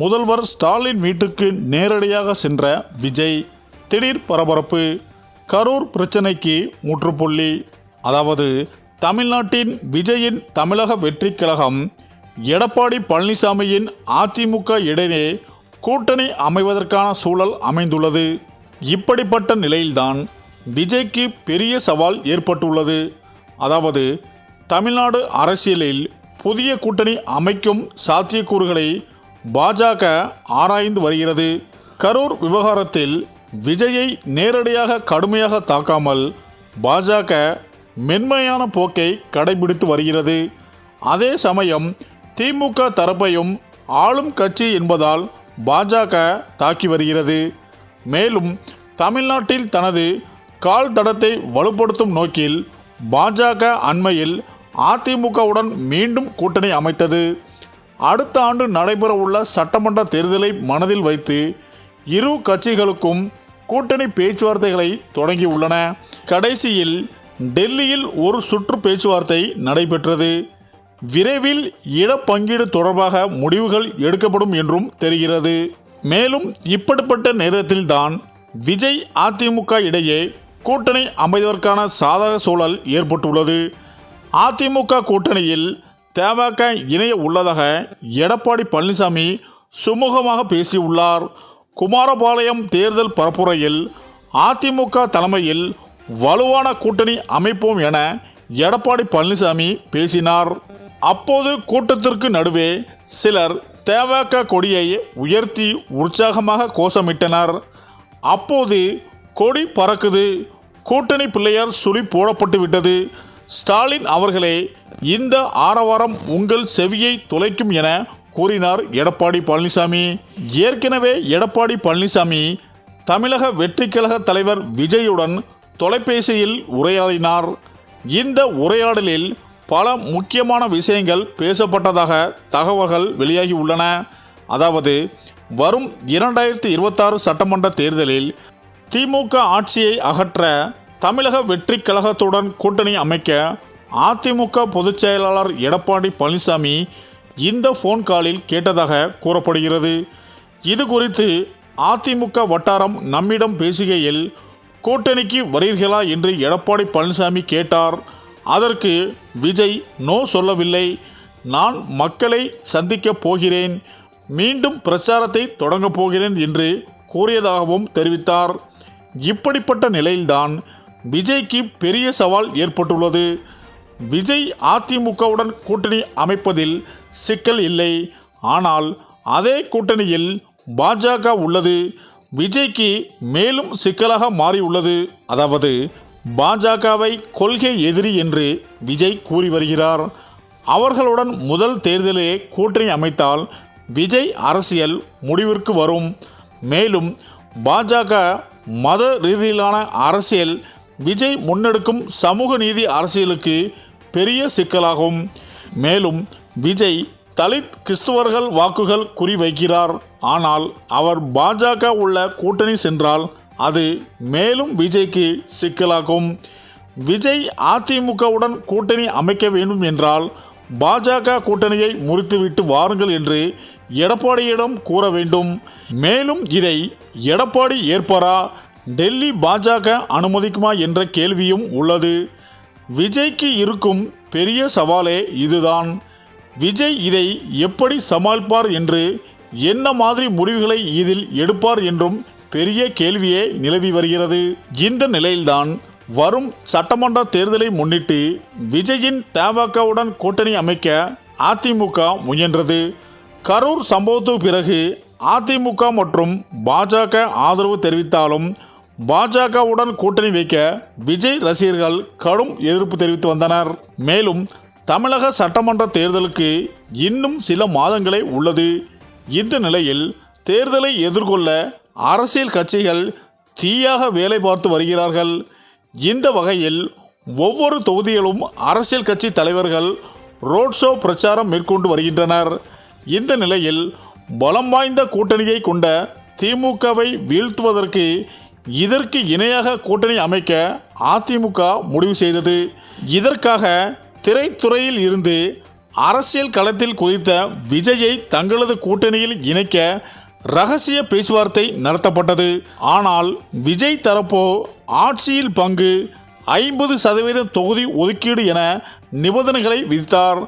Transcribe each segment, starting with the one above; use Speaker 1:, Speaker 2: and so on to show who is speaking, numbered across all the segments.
Speaker 1: முதல்வர் ஸ்டாலின் வீட்டுக்கு நேரடியாக சென்ற விஜய் திடீர் பரபரப்பு கரூர் பிரச்சனைக்கு முற்றுப்புள்ளி. அதாவது தமிழ்நாட்டின் விஜயின் தமிழக வெற்றி கழகம் எடப்பாடி பழனிசாமியின் அதிமுக இடையே கூட்டணி அமைவதற்கான சூழல் அமைந்துள்ளது. இப்படிப்பட்ட நிலையில்தான் விஜய்க்கு பெரிய சவால் ஏற்பட்டுள்ளது. அதாவது தமிழ்நாடு அரசியலில் புதிய கூட்டணி அமைக்கும் சாத்தியக்கூறுகளை பாஜக ஆராய்ந்து வருகிறது. கரூர் விவகாரத்தில் விஜயை நேரடியாக கடுமையாக தாக்காமல் பாஜக மென்மையான போக்கை கடைபிடித்து வருகிறது. அதே சமயம் திமுக தரப்பையும் ஆளும் கட்சி என்பதால் பாஜக தாக்கி வருகிறது. மேலும் தமிழ்நாட்டில் தனது கால் தடத்தை வலுப்படுத்தும் நோக்கில் பாஜக அண்மையில் அதிமுகவுடன் மீண்டும் கூட்டணி அமைத்தது. அடுத்த ஆண்டு நடைபெறவுள்ள சட்டமன்ற தேர்தலை மனதில் வைத்து இரு கட்சிகளுக்கும் கூட்டணி பேச்சுவார்த்தைகளை தொடங்கியுள்ளன. கடைசியில் டெல்லியில் ஒரு சுற்று பேச்சுவார்த்தை நடைபெற்றது. விரைவில் இடப்பங்கீடு தொடர்பாக முடிவுகள் எடுக்கப்படும் என்றும் தெரிகிறது. மேலும் இப்படிப்பட்ட நேரத்தில்தான் விஜய் அதிமுக இடையே கூட்டணி அமைவதற்கான சாதக சூழல் ஏற்பட்டுள்ளது. அதிமுக கூட்டணியில் தேவாக்க இணைய உள்ளதாக எடப்பாடி பழனிசாமி சுமூகமாக பேசியுள்ளார். குமாரபாளையம் தேர்தல் பரப்புரையில் அதிமுக தலைமையில் வலுவான கூட்டணி அமைப்போம் என எடப்பாடி பழனிசாமி பேசினார். அப்போது கூட்டத்திற்கு நடுவே சிலர் தேவாக்க கொடியை உயர்த்தி உற்சாகமாக கோஷமிட்டனர். அப்போது கொடி பறக்குது. கூட்டணி பிள்ளையார் சுழி போடப்பட்டு விட்டது ஸ்டாலின் அவர்களே இந்த ஆரவாரம் உங்கள் செவியை துளைக்கும் என கூறினார் எடப்பாடி பழனிசாமி. ஏற்கனவே எடப்பாடி பழனிசாமி தமிழக வெற்றிக்கழக தலைவர் விஜயுடன் தொலைபேசியில் உரையாடினார். இந்த உரையாடலில் பல முக்கியமான விஷயங்கள் பேசப்பட்டதாக தகவல்கள் வெளியாகி உள்ளன. அதாவது வரும் இரண்டாயிரத்தி இருபத்தாறு சட்டமன்ற தேர்தலில் திமுக ஆட்சியை அகற்ற தமிழக வெற்றி கழகத்துடன் கூட்டணி அமைக்க அதிமுக பொதுச் செயலாளர் எடப்பாடி பழனிசாமி இந்த ஃபோன் காலில் கேட்டதாக கூறப்படுகிறது. இது குறித்து அதிமுக வட்டாரம் நம்மிடம் பேசுகையில் கூட்டணிக்கு வருகிறீர்களா என்று எடப்பாடி பழனிசாமி கேட்டார். அதற்கு விஜய் நோ சொல்லவில்லை. நான் மக்களை சந்திக்கப் போகிறேன். மீண்டும் பிரச்சாரத்தை தொடங்கப் போகிறேன் என்று கூறியதாகவும் தெரிவித்தார். இப்படிப்பட்ட நிலையில்தான் விஜய்க்கு பெரிய சவால் ஏற்பட்டுள்ளது. விஜய் அதிமுகவுடன் கூட்டணி அமைப்பதில் சிக்கல் இல்லை. ஆனால் அதே கூட்டணியில் பாஜக உள்ளது. விஜய்க்கு மேலும் சிக்கலாக மாறியுள்ளது. அதாவது பாஜகவை கொள்கை எதிரி என்று விஜய் கூறி வருகிறார். அவர்களுடன் முதல் தேர்தலே கூட்டணி அமைத்தால் விஜய் அரசியல் முடிவிற்கு வரும். மேலும் பாஜக மத ரீதியிலான அரசியல் விஜய் முன்னெடுக்கும் சமூக நீதி அரசியலுக்கு பெரிய சிக்கலாகும். மேலும் விஜய் தலித் கிறிஸ்துவர்கள் வாக்குகள் குறிவைக்கிறார். ஆனால் அவர் பாஜக உள்ள கூட்டணி சென்றால் அது மேலும் விஜய்க்கு சிக்கலாகும். விஜய் அதிமுகவுடன் கூட்டணி அமைக்க வேண்டும் என்றால் பாஜக கூட்டணியை முறித்துவிட்டு வாருங்கள் என்று எடப்பாடியிடம் கூற வேண்டும். மேலும் இதை எடப்பாடி ஏற்பாரா? டெல்லி பாஜக அனுமதிக்குமா என்ற கேள்வியும் உள்ளது. விஜய்க்கு இருக்கும் பெரிய சவாலே இதுதான். விஜய் இதை எப்படி சமாளிப்பார் என்று என்ன மாதிரி முடிவுகளை இதில் எடுப்பார் என்றும் பெரிய கேள்வியே நிலவி வருகிறது. இந்த நிலையில்தான் வரும் சட்டமன்ற தேர்தலை முன்னிட்டு விஜயின் தவகவுடன் கூட்டணி அமைக்க அதிமுக முயன்றது. கரூர் சம்பவத்துக்கு பிறகு அதிமுக மற்றும் பாஜக ஆதரவு தெரிவித்தாலும் பாஜகவுடன் கூட்டணி வைக்க விஜய் ரசிகர்கள் கடும் எதிர்ப்பு தெரிவித்து வந்தனர். மேலும் தமிழக சட்டமன்ற தேர்தலுக்கு இன்னும் சில மாதங்களே உள்ளது. இந்த நிலையில் தேர்தலை எதிர்கொள்ள அரசியல் கட்சிகள் தீயாக வேலை பார்த்து வருகிறார்கள். இந்த வகையில் ஒவ்வொரு தொகுதியிலும் அரசியல் கட்சி தலைவர்கள் ரோட் ஷோ பிரச்சாரம் மேற்கொண்டு வருகின்றனர். இந்த நிலையில் பலம் வாய்ந்த கூட்டணியை கொண்ட திமுகவை வீழ்த்துவதற்கு இதற்கு இணையாக கூட்டணி அமைக்க அதிமுக முடிவு செய்தது. இதற்காக திரைத்துறையில் இருந்து அரசியல் களத்தில் குதித்த விஜயை தங்களது கூட்டணியில் இணைக்க ரகசிய பேச்சுவார்த்தை நடத்தப்பட்டது. ஆனால் விஜய் தரப்போ ஆட்சியில் பங்கு ஐம்பது சதவீத தொகுதி ஒதுக்கீடு என நிபந்தனைகளை விதித்தார்.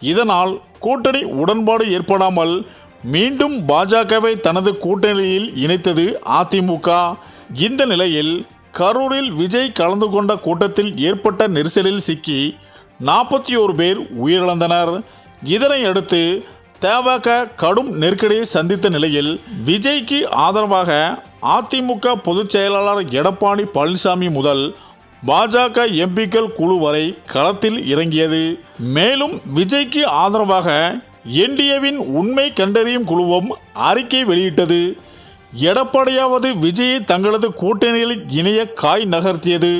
Speaker 1: இதனால் கூட்டணி உடன்பாடு ஏற்படாமல் மீண்டும் பாஜகவை தனது கூட்டணியில் இணைத்தது அதிமுக. இந்த நிலையில் கரூரில் விஜய் கலந்து கொண்ட கூட்டத்தில் ஏற்பட்ட நெரிசலில் சிக்கி நாற்பத்தி ஓரு பேர் உயிரிழந்தனர். இதனை அடுத்து தமாக கடும் நெருக்கடியை சந்தித்த நிலையில் விஜய்க்கு ஆதரவாக அதிமுக பொதுச் செயலாளர் எடப்பாடி பழனிசாமி முதல் பாஜக எம்பிக்கள் குழு வரை களத்தில் இறங்கியது. மேலும் விஜய்க்கு ஆதரவாக என்டிஏவின் உண்மை கண்டறியும் குழுவும் அறிக்கை வெளியிட்டது. எடப்பாடியாவது விஜயை தங்களது கூட்டணியில் இணைய காய் நகர்த்தியது.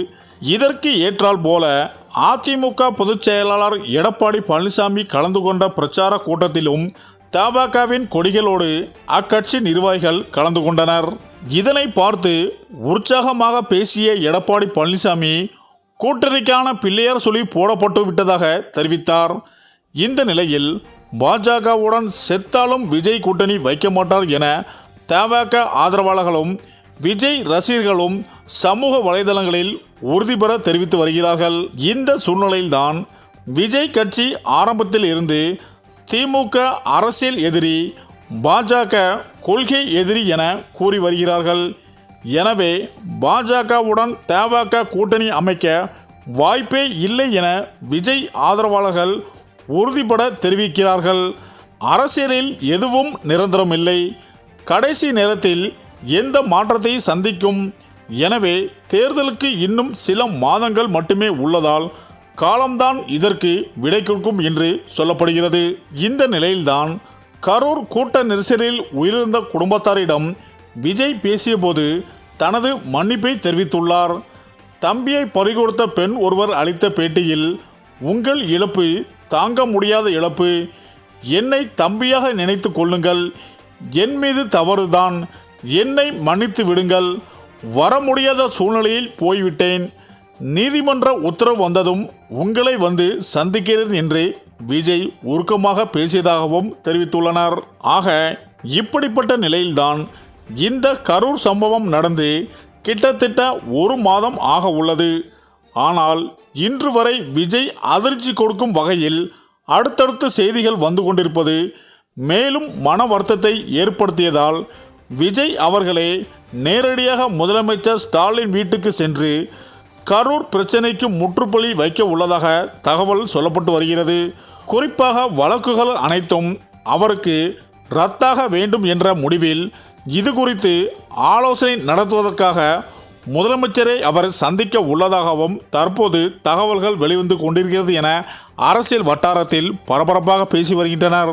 Speaker 1: இதற்கு ஏற்றால் போல அதிமுக பொதுச் செயலாளர் எடப்பாடி பழனிசாமி கலந்து கொண்ட பிரச்சார கூட்டத்திலும் தபாகவின் கொடிகளோடு அக்கட்சி நிர்வாகிகள் கலந்து கொண்டனர். இதனை பார்த்து உற்சாகமாக பேசிய எடப்பாடி பழனிசாமி கூட்டணிக்கான பிள்ளையார் சொல்லி போடப்பட்டு விட்டதாக தெரிவித்தார். இந்த நிலையில் பாஜகவுடன் செத்தாலும் விஜய் கூட்டணி வைக்க மாட்டார் என தமாக ஆதரவாளர்களும் விஜய் ரசிகர்களும் சமூக வலைதளங்களில் உறுதிபெற தெரிவித்து வருகிறார்கள். இந்த சூழ்நிலையில்தான் விஜய் கட்சி ஆரம்பத்தில் இருந்து திமுக அரசியல் எதிரி பாஜக கொள்கை எதிரி என கூறி வருகிறார்கள். எனவே பாஜகவுடன் தமாக கூட்டணி அமைக்க வாய்ப்பே இல்லை என விஜய் ஆதரவாளர்கள் உறுதிபட தெரிவிக்கிறார்கள். அரசியலில் எதுவும் நிரந்தரமில்லை. கடைசி நேரத்தில் எந்த மாற்றத்தை சந்திக்கும்? எனவே தேர்தலுக்கு இன்னும் சில மாதங்கள் மட்டுமே உள்ளதால் காலம்தான் இதற்கு விடை கொடுக்கும் என்று சொல்லப்படுகிறது. இந்த நிலையில்தான் கரூர் கூட்ட நெரிசலில் உயிரிழந்த குடும்பத்தாரிடம் விஜய் பேசியபோது தனது மன்னிப்பை தெரிவித்துள்ளார். தம்பியை பறிகொடுத்த பெண் ஒருவர் அளித்த பேட்டியில் உங்கள் இழப்பு தாங்க முடியாத இழப்பு. என்னை தம்பியாக நினைத்து கொள்ளுங்கள். என் மீது தவறுதான். என்னை மன்னித்து விடுங்கள். வர முடியாத சூழ்நிலையில் போய்விட்டேன். நீதிமன்ற உத்தரவு வந்ததும் உங்களை வந்து சந்திக்கிறேன் என்று விஜய் உருக்கமாக பேசியதாகவும் தெரிவித்துள்ளனர். ஆக இப்படிப்பட்ட நிலையில்தான் இந்த கரூர் சம்பவம் நடந்து கிட்டத்தட்ட ஒரு மாதம் ஆக உள்ளது. ஆனால் இன்று வரை விஜய் அதிர்ச்சி கொடுக்கும் வகையில் அடுத்தடுத்த செய்திகள் வந்து கொண்டிருப்பது மேலும் மன வருத்தத்தை ஏற்படுத்தியதால் விஜய் அவர்களே நேரடியாக முதலமைச்சர் ஸ்டாலின் வீட்டுக்கு சென்று கரூர் பிரச்சனைக்கு முற்றுப்புள்ளி வைக்க உள்ளதாக தகவல் சொல்லப்பட்டு வருகிறது. குறிப்பாக வழக்குகள் அனைத்தும் அவருக்கு ரத்தாக வேண்டும் என்ற முடிவில் இது குறித்து ஆலோசனை நடத்துவதற்காக முதலமைச்சரை அவர் சந்திக்க உள்ளதாகவும் தற்போது தகவல்கள் வெளிவந்து கொண்டிருக்கிறது என அரசியல் வட்டாரத்தில் பரபரப்பாக பேசி வருகின்றனர்.